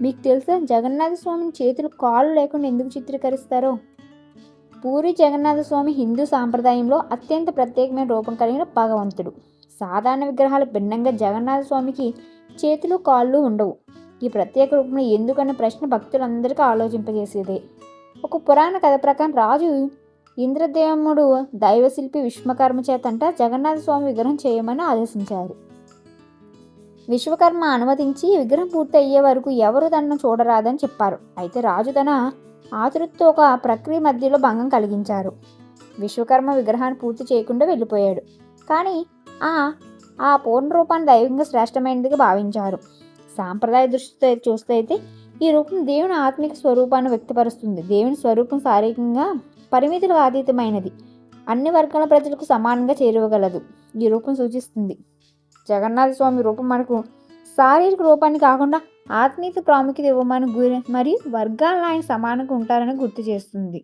మీకు తెలుసా? జగన్నాథ స్వామిని చేతులు కాళ్ళు లేకుండా ఎందుకు చిత్రీకరిస్తారో? పూరి జగన్నాథ స్వామి హిందూ సాంప్రదాయంలో అత్యంత ప్రత్యేకమైన రూపం కలిగిన భగవంతుడు. సాధారణ విగ్రహాలు భిన్నంగా జగన్నాథ స్వామికి చేతులు కాళ్ళు ఉండవు. ఈ ప్రత్యేక రూపంలో ఎందుకన్న ప్రశ్న భక్తులందరికీ ఆలోచింపజేసేదే. ఒక పురాణ కథ ప్రకారం రాజు ఇంద్రదేవముడు దైవశిల్పి విశ్వకర్మ చేతంట జగన్నాథ స్వామి విగ్రహం చేయమని ఆదేశించారు. విశ్వకర్మ అనుమతించి విగ్రహం పూర్తి అయ్యే వరకు ఎవరు తనను చూడరాదని చెప్పారు. అయితే రాజు తన ఆతృతతో ఒక ప్రక్రియ మధ్యలో భంగం కలిగించారు. విశ్వకర్మ విగ్రహాన్ని పూర్తి చేయకుండా వెళ్ళిపోయాడు. కానీ ఆ ఆ పూర్ణ రూపాన్ని దైవంగా శ్రేష్టమైనదిగా భావించారు. సాంప్రదాయ దృష్టితో చూస్తే అయితే ఈ రూపం దేవుని ఆత్మిక స్వరూపాన్ని వ్యక్తపరుస్తుంది. దేవుని స్వరూపం శారీరకంగా పరిమితులకు అతీతమైనది అన్ని వర్గాల ప్రజలకు సమానంగా చేరువగలదు. ఈ రూపం సూచిస్తుంది. జగన్నాథ స్వామి రూపం మనకు శారీరక రూపాన్ని కాకుండా ఆత్మీయత ప్రాముఖ్యత ఇవ్వమని గురి మరియు వర్గాలను ఆయన సమానంగా ఉంటారని గుర్తు చేస్తుంది.